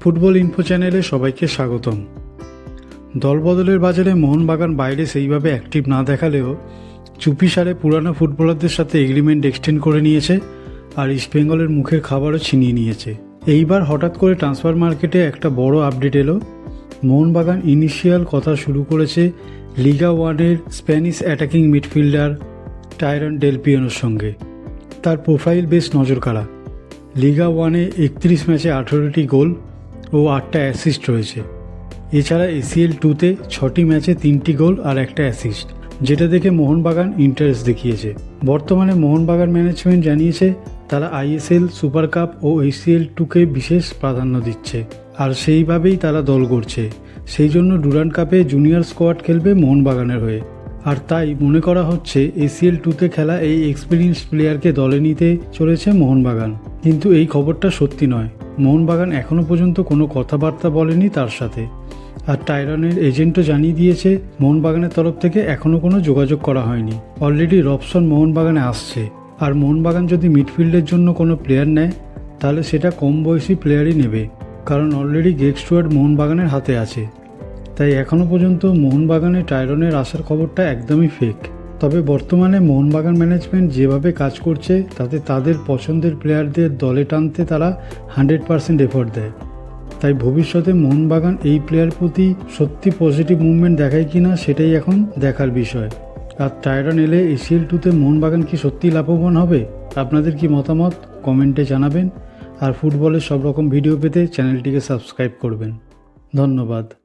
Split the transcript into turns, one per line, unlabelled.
Football info চ্যানেলে সবাইকে স্বাগতম। দলবদলের বাজারে মোহনবাগান বাইরে সেইভাবে অ্যাক্টিভ না দেখালেও চুপিসারে পুরানো ফুটবলারদের সাথে এগ্রিমেন্ট এক্সটেন্ড করে নিয়েছে আর ইস্টবেঙ্গলের মুখের খাবারও ছিনিয়ে নিয়েছে। এইবার হঠাৎ করে ট্রান্সফার মার্কেটে একটা বড় আপডেট এলো। মোহনবাগান ইনিশিয়াল কথা শুরু করেছে লিগা ওয়ানের স্প্যানিশ অ্যাটাকিং মিডফিল্ডার টাইরন ডেলপিয়নোর সঙ্গে। তার প্রোফাইল বেশ নজরকাড়া। লিগা ওয়ানে একত্রিশ ম্যাচে আঠেরোটি গোল ও আটটা অ্যাসিস্ট রয়েছে। এছাড়া এসিএল টুতে ছটি ম্যাচে তিনটি গোল আর একটা অ্যাসিস্ট যেটা দেখে মোহনবাগান ইন্টারেস্ট দেখিয়েছে। বর্তমানে মোহনবাগান ম্যানেজমেন্ট জানিয়েছে, তারা আইএসএল সুপার কাপ ও এসিএল টুকে বিশেষ প্রাধান্য দিচ্ছে। আর সেইভাবেই তারা দল করছে সেই জন্য ডুরান্ড কাপে জুনিয়র স্কোয়াড খেলবে মোহনবাগানের হয়ে। আর তাই মনে করা হচ্ছে এসিএল টুতে খেলা এই এক্সপিরিয়েন্স প্লেয়ারকে দলে নিতে চলেছে মোহনবাগান। কিন্তু এই খবরটা সত্যি নয়। মোহনবাগান এখনও পর্যন্ত কোনো কথাবার্তা বলেনি তার সাথে। আর টাইরনের এজেন্টও জানিয়ে দিয়েছে, মোহনবাগানের তরফ থেকে এখনও কোনো যোগাযোগ করা হয়নি। অলরেডি রবসন মোহনবাগানে আসছে। আর মোহনবাগান যদি মিডফিল্ডের জন্য কোনো প্লেয়ার নেয়, তাহলে সেটা কম বয়সী প্লেয়ারই নেবে। কারণ অলরেডি গেক স্টুয়ার্ড মোহনবাগানের হাতে আছে। তাই এখনও পর্যন্ত মোহনবাগানে টাইরনের আসার খবরটা একদমই ফেক তবে বর্তমানে মোহনবাগান ম্যানেজমেন্ট যেভাবে কাজ করছে, তাতে তাদের পছন্দের প্লেয়ারদের দলে টানতে তারা হান্ড্রেড পার্সেন্ট এফোর্ট দেয়। তাই ভবিষ্যতে মোহনবাগান এই প্লেয়ার প্রতি সত্যি পজিটিভ মুভমেন্ট দেখায় কি না সেটাই এখন দেখার বিষয়। আর টাইরন এলে এশিয়াল টুতে মোহনবাগান কি সত্যি লাভবান হবে? আপনাদের কি মতামত? কমেন্টে জানাবেন। আর ফুটবলের সব রকম ভিডিও পেতে চ্যানেলটিকে সাবস্ক্রাইব করবেন। ধন্যবাদ।